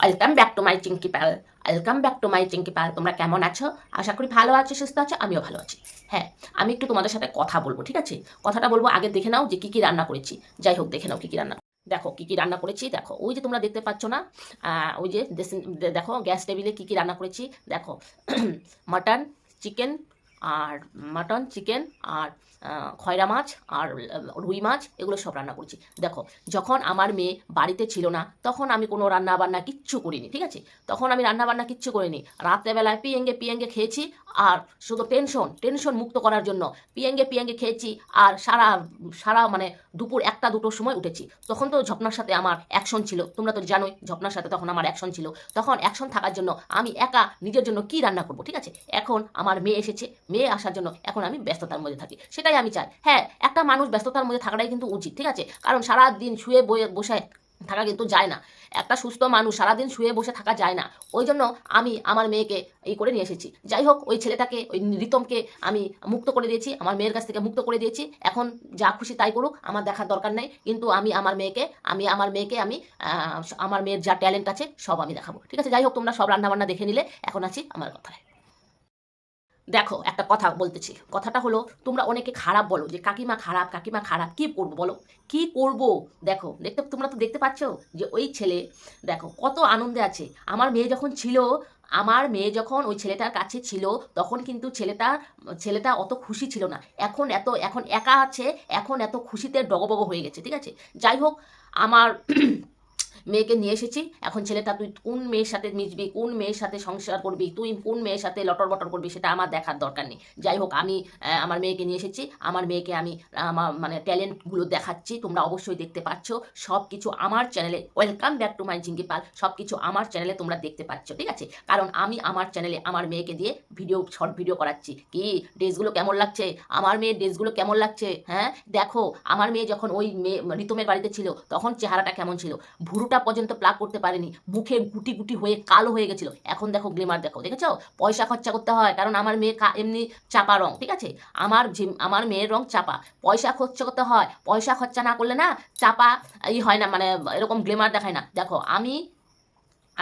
Welcome back to my Chinki Pal welcome back to my Chinki Pal তোমরা কেমন আছো? আশা করি ভালো আছো, সুস্থ আছো, আমিও ভালো আছি। হ্যাঁ আমি একটু তোমাদের সাথে কথা বলব, ঠিক আছে? কথাটা বলব, আগে দেখে নাও যে কী কী রান্না করেছি। যাই হোক, দেখে নাও কী কী রান্না দেখো, কী কী রান্না করেছি, দেখো, ওই যে তোমরা দেখতে পাচ্ছ না ওই যে দেখো, গ্যাস টেবিলে কী কী রান্না করেছি, দেখো, মাটন, চিকেন আর মাটন, চিকেন আর খয়রা মাছ আর রুই মাছ, এগুলো সব রান্না করেছি। দেখো, যখন আমার মেয়ে বাড়িতে ছিল না, তখন আমি কোনো রান্না বান্না কিচ্ছু করিনি, ঠিক আছে? তখন আমি রান্না বান্না কিচ্ছু করিনি। রাত্রেবেলায় পিয়েঙ্গে পিয়েঙ্গে খেয়েছি আর শুধু টেনশন টেনশন মুক্ত করার জন্য পিয়েঙ্গে পিয়েঙ্গে খেয়েছি আর সারা সারা মানে দুপুর একটা, দুটোর সময় উঠেছি। তখন তো ঝপনার সাথে আমার অ্যাকশন ছিল। তোমরা তো জানোই, ঝপনার সাথে তখন আমার অ্যাকশন ছিল। তখন অ্যাকশন থাকার জন্য আমি একা নিজের জন্য কি রান্না করব, ঠিক আছে? এখন আমার মেয়ে এসেছে মেয়ে আসার জন্য এখন আমি ব্যস্ততার মধ্যে থাকি। সেটাই আমি চাই। হ্যাঁ একটা মানুষ ব্যস্ততার মধ্যে থাকাটাই কিন্তু উচিত, ঠিক আছে? কারণ সারা দিন শুয়ে বসে থাকা কিন্তু যায় না। একটা সুস্থ মানুষ সারাদিন শুয়ে বসে থাকা যায় না। ওই জন্য আমি আমার মেয়েকে এই করে নিয়ে এসেছি। যাই হোক, ওই ছেলেটাকে, ওই রিতমকে আমি মুক্ত করে দিয়েছি, আমার মেয়ের কাছ থেকে মুক্ত করে দিয়েছি। এখন যা খুশি তাই করুক, আমার দেখার দরকার নেই। কিন্তু আমি আমার মেয়েকে, আমি আমার মেয়েকে, আমি আমার মেয়ের যা ট্যালেন্ট আছে সব আমি দেখাবো। ঠিক আছে? যাই হোক, তোমরা সব রান্নাবান্না দেখে নিলে। এখন আছি আমার কথায়। দেখো, একটা কথা বলতেছি। কথাটা হলো, তোমরা অনেকে খারাপ বলো যে, কাকিমা খারাপ কাকিমা খারাপ, কি করব বলো? কি করব? দেখো, দেখতে, তোমরা তো দেখতে পাচ্ছ যে, ওই ছেলে, দেখো, কত আনন্দে আছে। আমার মেয়ে যখন ছিল, আমার মেয়ে যখন ওই ছেলেটার কাছে ছিল, তখন কিন্তু ছেলেটা ছেলেটা অত খুশি ছিল না। এখন এত, এখন একা আছে, এখন এত খুশিতে ডগবগ হয়ে গেছে, ঠিক আছে? যাই হোক, আমার মেয়েকে নিয়ে এসেছি এখন ছেলেটা তুই কোন মেয়ের সাথে মিশবি? কোন মেয়ের সাথে সংসার করবি? তুই কোন মেয়ের সাথে লটর বটর করবি? সেটা আমার দেখার দরকার নেই। যাই হোক, আমি আমার মেয়েকে নিয়ে এসেছি। আমার মেয়েকে আমি, আমার মানে ট্যালেন্টগুলো দেখাচ্ছি। তোমরা অবশ্যই দেখতে পাচ্ছ। সব কিছু আমার চ্যানেলে welcome back to my Jingi Pal সব কিছু আমার চ্যানেলে তোমরা দেখতে পাচ্ছ, ঠিক আছে? কারণ আমি আমার চ্যানেলে আমার মেয়েকে দিয়ে ভিডিও শর্ট ভিডিও করাচ্ছি। কি? ড্রেসগুলো কেমন লাগছে? আমার মেয়ের ড্রেসগুলো কেমন লাগছে? হ্যাঁ? দেখো, আমার মেয়ে যখন ওই মেয়ে রিতমের বাড়িতে ছিল, তখন চেহারাটা কেমন ছিল? ভুরুটা পর্যন্ত প্লাগ করতে পারেনি। মুখে গুটি গুটি হয়ে কালো হয়ে গেছিল। এখন দেখো গ্লেমার দেখো, দেখেছ? পয়সা খরচা করতে হয়, কারণ আমার মেয়ে এমনি চাপা রং, ঠিক আছে? আমার আমার মেয়ের রং চাপা। পয়সা খরচা করতে হয়, পয়সা খরচা না করলে না চাপা ই হয় না মানে এরকম গ্লেমার দেখায় না। দেখো, আমি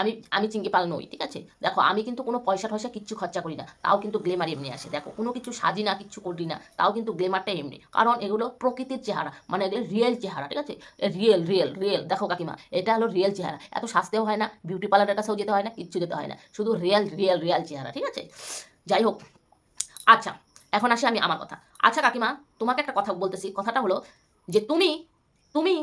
আমি আমি চিঙ্গি পাল নই, ঠিক আছে? দেখো, আমি কিন্তু কোনো পয়সা টয়সা কিচ্ছু খরচা করি না, তাও কিন্তু গ্লেমার এমনি আসে। দেখো, কোনো কিছু সাজি না, কিচ্ছু করি না, তাও কিন্তু গ্লেমারটা এমনি। কারণ এগুলো প্রকৃতির চেহারা মানে এগুলো রিয়েল চেহারা, ঠিক আছে? রিয়েল রিয়েল রিয়েল দেখো কাকিমা, এটা হলো রিয়েল চেহারা। এত সাজতেও হয় না বিউটি পার্লারের কাছেও যেতে হয় না, কিচ্ছু যেতে হয় না, শুধু রিয়েল রিয়েল রিয়েল চেহারা, ঠিক আছে? যাই হোক আচ্ছা এখন আসি আমি আমার কথা। আচ্ছা কাকিমা, তোমাকে একটা কথা বলতেছি, কথাটা হলো যে তুমি তুমি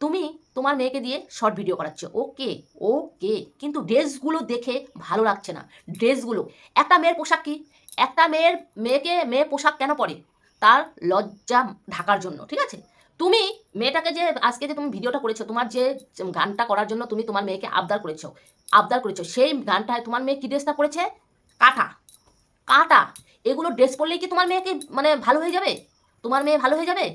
তুমি তোমার মেয়েকে দিয়ে শর্ট ভিডিও করাচ্ছ। ওকে ওকে। কিন্তু ড্রেসগুলো দেখে ভালো লাগছে না। ড্রেসগুলো। একটা মেয়ের পোশাক কি? একটা মেয়ের মেয়েকে মেয়ে পোশাক কেন পরে? তার লজ্জা ঢাকার জন্য, ঠিক আছে? তুমি মেয়েটাকে যে আজকে যে তুমি ভিডিওটা করেছ, তোমার যে গানটা করার জন্য তুমি তোমার মেয়েকে আবদার করেছ আবদার করেছ, সেই গানটায় তোমার মেয়ে কি ড্রেসটা পরেছে? কাটা। কাটা। এগুলো ড্রেস পরলেই কি তোমার মেয়েকে মানে ভালো হয়ে যাবে? তোমার মেয়ে ভালো হয়ে যাবে?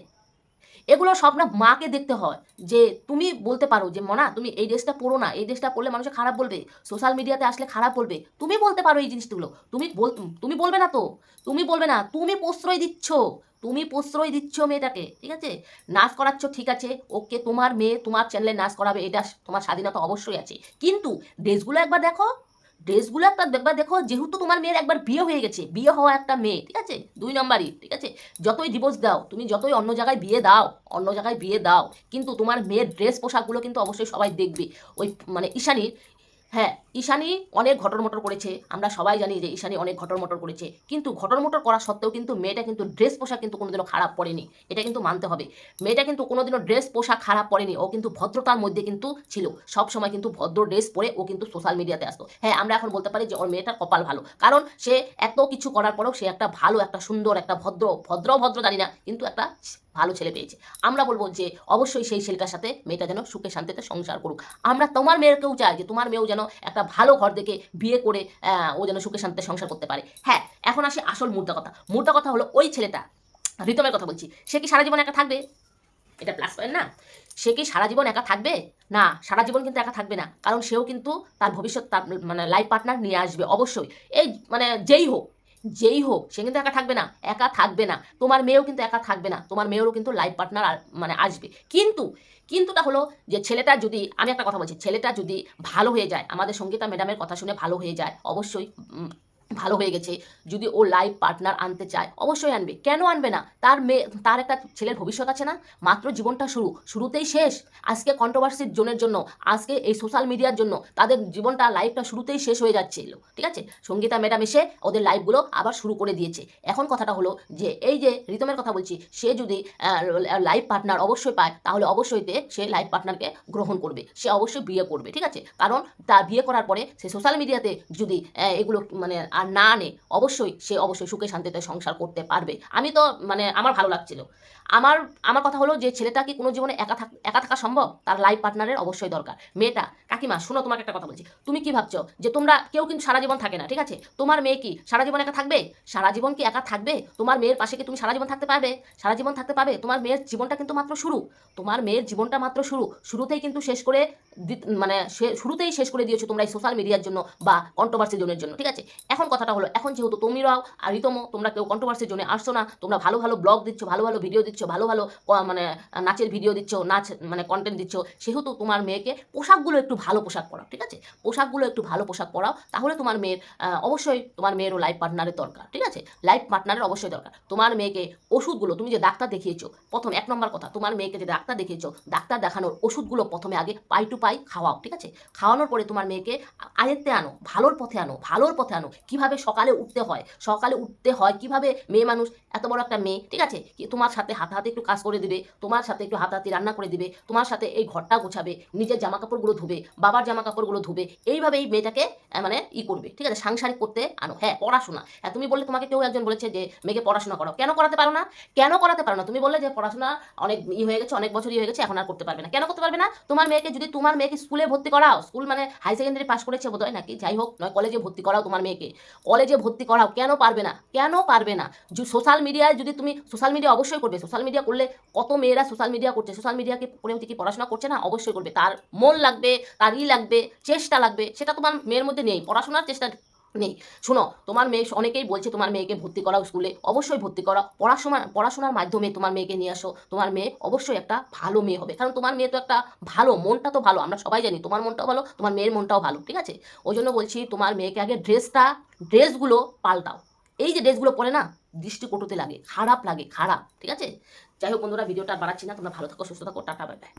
এগুলো সব না মাকে দেখতে হয়। যে তুমি বলতে পারো যে, মনা, তুমি এই ড্রেসটা পরো না। এই ড্রেসটা পরলে মানুষে খারাপ বলবে। সোশ্যাল মিডিয়াতে আসলে খারাপ বলবে। তুমি বলতে পারো এই জিনিসগুলো। তুমি বল, তুমি বলবে না তো। তুমি বলবে না, তুমি প্রশ্রয় দিচ্ছ। তুমি প্রশ্রয় দিচ্ছ মেয়েটাকে। ঠিক আছে? নাচ করাচ্ছ, ঠিক আছে। ওকে তোমার মেয়ে, তোমার চ্যানেলে নাচ করাবে। এটা তোমার স্বাধীনতা অবশ্যই আছে। কিন্তু ড্রেসগুলো একবার দেখো। ড্রেসগুলো একটা ব্যাপার, দেখো, যেহেতু তোমার মেয়ের একবার বিয়ে হয়ে গেছে, বিয়ে হওয়া একটা মেয়ে, ঠিক আছে? দুই নম্বরই, ঠিক আছে? যতই ডিভোর্স দাও, তুমি যতই অন্য জায়গায় বিয়ে দাও, অন্য জায়গায় বিয়ে দাও, কিন্তু তোমার মেয়ের ড্রেস পোশাকগুলো কিন্তু অবশ্যই সবাই দেখবে। ওই মানে ঈশানির হ্যাঁ ঈশানী অনেক ঘটর মটর করেছে, আমরা সবাই জানি যে ঈশানি অনেক ঘটর মটর করেছে, কিন্তু ঘটর মটর করা সত্ত্বেও কিন্তু মেয়েটা কিন্তু ড্রেস পোশাক কিন্তু কোনোদিনও খারাপ পড়েনি এটা কিন্তু মানতে হবে। মেয়েটা কিন্তু কোনোদিনও ড্রেস পোশাক খারাপ পড়েনি ও কিন্তু ভদ্রতার মধ্যে কিন্তু ছিল সব সময় কিন্তু ভদ্র ড্রেস পরে ও কিন্তু সোশ্যাল মিডিয়াতে আসতো। হ্যাঁ আমরা এখন বলতে পারি যে ওর মেয়েটার কপাল ভালো, কারণ সে এত কিছু করার পরেও সে একটা ভালো, একটা সুন্দর, একটা ভদ্র ভদ্র ভদ্র জানি না, কিন্তু একটা ভালো ছেলে পেয়েছে। আমরা বলব যে অবশ্যই সেই ছেলেটার সাথে মেয়েটা যেন সুখে শান্তিতে সংসার করুক। আমরা তোমার মেয়েকেও চাই যে তোমার মেয়েও যেন একটা ভালো ঘর দেখে বিয়ে করে ও যেন সুখে শান্তিতে সংসার করতে পারে। হ্যাঁ এখন আসে আসল মুদ্রা কথা। মুদ্রা কথা হলো ওই ছেলেটা রিতমের কথা বলছি, সে কি সারা জীবন একা থাকবে? এটা প্লাস পয়েন্ট না? সে কি সারা জীবন একা থাকবে? না, সারা জীবন কিন্তু একা থাকবে না, কারণ সেও কিন্তু তার ভবিষ্যৎ, তার মানে লাইফ পার্টনার নিয়ে আসবে, অবশ্যই। এই মানে যেই হোক যেই হোক, সে কিন্তু একা থাকবে না, একা থাকবে না। তোমার মেয়েও কিন্তু একা থাকবে না, তোমার মেয়েরও কিন্তু লাইফ পার্টনার মানে আসবে। কিন্তু কিন্তুটা হলো যে ছেলেটা যদি, আমি একটা কথা বলছি, ছেলেটা যদি ভালো হয়ে যায়, আমাদের সঙ্গীতা ম্যাডামের কথা শুনে ভালো হয়ে যায়, অবশ্যই ভালো হয়ে গেছে। যদি ও লাইফ পার্টনার আনতে চায়, অবশ্যই আনবে। কেন আনবে না? তার মেয়ে তার একটা ছেলের ভবিষ্যৎ আছে না? মাত্র জীবনটা শুরু, শুরুতেই শেষ। আজকে কন্ট্রোভার্সির জোনের জন্য, আজকে এই সোশ্যাল মিডিয়ার জন্য, তাদের জীবনটা লাইফটা শুরুতেই শেষ হয়ে যাচ্ছিল ঠিক আছে? সঙ্গীতা ম্যাডাম এসে ওদের লাইফগুলো আবার শুরু করে দিয়েছে। এখন কথাটা হলো যে, এই যে রিতমের কথা বলছি, সে যদি লাইফ পার্টনার অবশ্যই পায়, তাহলে অবশ্যই সে লাইফ পার্টনারকে গ্রহণ করবে। সে অবশ্যই বিয়ে করবে। ঠিক আছে? কারণ তার বিয়ে করার পরে সে সোশ্যাল মিডিয়াতে যদি এগুলো মানে আর না আনে, অবশ্যই সে অবশ্যই সুখে শান্তিতে সংসার করতে পারবে। আমি তো মানে আমার ভালো লাগছিল। আমার আমার কথা হলো যে ছেলেটা কি কোনো জীবনে একা থাক, একা থাকা সম্ভব? তার লাইফ পার্টনারের অবশ্যই দরকার। মেয়েটা, কাকিমা, শুনো, তোমাকে একটা কথা বলছি। তুমি কি ভাবছ? যে, তোমরা, কেউ কিন্তু সারা জীবন থাকে না, ঠিক আছে? তোমার মেয়ে কি সারা জীবন একা থাকবে? সারা জীবন কি একা থাকবে? তোমার মেয়ের পাশে কি তুমি সারা জীবন থাকতে পারবে? সারা জীবন থাকতে পারবে? তোমার মেয়ের জীবনটা কিন্তু মাত্র শুরু। তোমার মেয়ের জীবনটা মাত্র শুরু। শুরুতেই কিন্তু শেষ করে মানে শুরুতেই শেষ করে দিয়েছ তোমরা এই সোশ্যাল মিডিয়ার জন্য বা কন্ট্রোভার্সি জোনের জন্য, ঠিক আছে? এখন কথাটা হলো, এখন যেহেতু তুমিরাও আর রিতমও তোমরা কেউ কন্ট্রোভার্সির জন্য আসছো না, তোমরা ভালো ভালো ব্লগ দিচ্ছ, ভালো ভালো ভিডিও দিচ্ছ, ভালো ভালো মানে নাচের ভিডিও দিচ্ছ, নাচ মানে কন্টেন্ট দিচ্ছ, সেহেতু তোমার মেয়েকে পোশাকগুলো একটু ভালো পোশাক পরাও, ঠিক আছে? পোশাকগুলো একটু ভালো পোশাক পরাও, তাহলে তোমার মেয়ের অবশ্যই তোমার মেয়েরও লাইফ পার্টনারের দরকার, ঠিক আছে? লাইফ পার্টনারের অবশ্যই দরকার। তোমার মেয়েকে ওষুধগুলো, তুমি যে ডাক্তার দেখিয়েছো, প্রথম এক নম্বর কথা, তোমার মেয়েকে যে ডাক্তার দেখিয়েছো, ডাক্তার দেখানোর ওষুধগুলো প্রথমে আগে পাই টু পাই খাওয়াও, ঠিক আছে? খাওয়ানোর পরে তোমার মেয়েকে আয়ত্তে আনো, ভালোর পথে আনো, ভালোর পথে আনো কীভাবে সকালে উঠতে হয়? সকালে উঠতে হয় কীভাবে? মেয়ে মানুষ, এত বড় একটা মেয়ে, ঠিক আছে? কি তোমার সাথে হাতে হাতে একটু কাজ করে দিবে, তোমার সাথে একটু হাতে হাতে রান্না করে দিবে, তোমার সাথে এই ঘরটা গোছাবে, নিজের জামা কাপড়গুলো ধুবে, বাবার জামা কাপড়গুলো ধুবে এইভাবে এই মেয়েটাকে মানে ই করবে, ঠিক আছে? সাংসারিক করতে আনো। হ্যাঁ পড়াশোনা। হ্যাঁ তুমি বললে তোমাকে কেউ একজন বলেছে যে মেয়েকে পড়াশোনা করো কেন করাতে পারো না? কেন করাতে পারো না? তুমি বললে যে পড়াশোনা অনেক ই হয়ে গেছে, অনেক বছরই হয়ে গেছে, এখন আর করতে পারবে না। কেন করতে পারবে না? তোমার মেয়েকে যদি তোমার মেয়েকে স্কুলে ভর্তি করাও, স্কুল মানে হাই সেকেন্ডারি পাস করেছে বোধ হয় নাকি? যাই হোক, নয় কলেজে ভর্তি করাও তোমার মেয়েকে। কলেজে ভর্তি করাও, কেন পারবে না? কেন পারবে না? সোশ্যাল মিডিয়ায় যদি তুমি সোশ্যাল মিডিয়া অবশ্যই করবে। সোশ্যাল মিডিয়া করলে কত মেয়েরা সোশ্যাল মিডিয়া করছে? সোশ্যাল মিডিয়াকে করে কি পড়াশোনা করছে না? অবশ্যই করবে। তার মন লাগবে তার ই লাগবে, চেষ্টা লাগবে, সেটা তোমার মেয়ের মধ্যে নেই। পড়াশোনার চেষ্টা নেই। শোনো, তোমার মেয়ে, অনেকেই বলছে তোমার মেয়েকে ভর্তি করাও স্কুলে। অবশ্যই ভর্তি করাও। পড়াশোনা, পড়াশোনার মাধ্যমে তোমার মেয়েকে নিয়ে আসো। তোমার মেয়ে অবশ্যই একটা ভালো মেয়ে হবে। কারণ তোমার মেয়ে তো একটা ভালো, মনটা তো ভালো। আমরা সবাই জানি তোমার মনটাও ভালো, তোমার মেয়ের মনটাও ভালো, ঠিক আছে? ওই জন্য বলছি তোমার মেয়েকে আগে ড্রেসটা, ড্রেসগুলো পাল্টাও। এই যে ড্রেসগুলো পরে না, দৃষ্টিকটুতে লাগে, খারাপ লাগে, খারাপ, ঠিক আছে? যাই হোক বন্ধুরা, ভিডিওটা বাড়াচ্ছি না। তোমরা ভালো থাকো, সুস্থ থাকো, টাটা, বাই বাই।